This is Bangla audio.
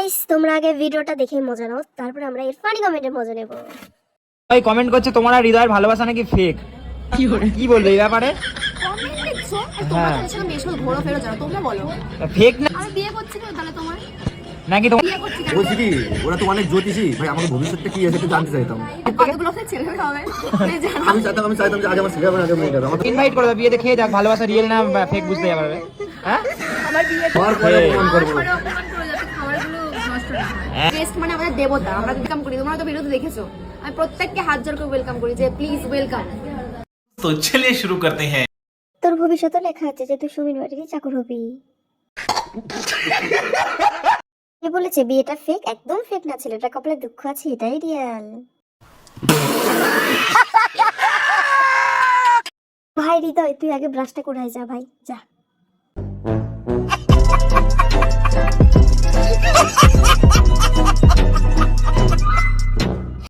গাইস তোমরা আগে ভিডিওটা দেখে মজা নাও তারপর আমরা এর ফানি কমেন্টের মজা নেব। ভাই কমেন্ট করছে তোমার আর হৃদয়ের ভালোবাসা নাকি ফেক কি বলবে এই ব্যাপারে? হ্যাঁ। ফেক না নাকি তোমার বলছি কি ওরা তো অনেক জ্যোতিষী। ভাই আমাকে ভবিষ্যৎটা কি আছে একটু জানতে চাইতাম। কতগুলো ছেলে হবে। জানো। আমি চাইতাম আমি চাইতাম যে আগে আমার ছেলে হবে আগে মেয়ে হবে ইনভাইট করে দাও বিয়েতে খেয়ে যাক ভালোবাসা রিয়েল না ফেক বুঝতে পারবে হ্যাঁ? আমার বিয়ে করব। হ্যাঁ। গেস্ট মানে আমাদের দেবতা আমরা ওয়েলকাম করি তোমরা তো ভিডিওতে দেখেছ। আমি প্রত্যেককে হাত জোর করে ওয়েলকাম করি যে প্লিজ ওয়েলকাম তো শুরু করতে হ্যাঁ। তোর ভবিষ্যতে লেখা আছে যে তুই সুমিন বাড়িতে চাকর হবি। কে বলেছে বিয়েটা ফেক একদম ফেক না ছেলেটা কপালে দুঃখ আছে এটাই রিয়াল ভাই হৃদয় তুই আগে ব্রাশটা করে যা ভাই যা।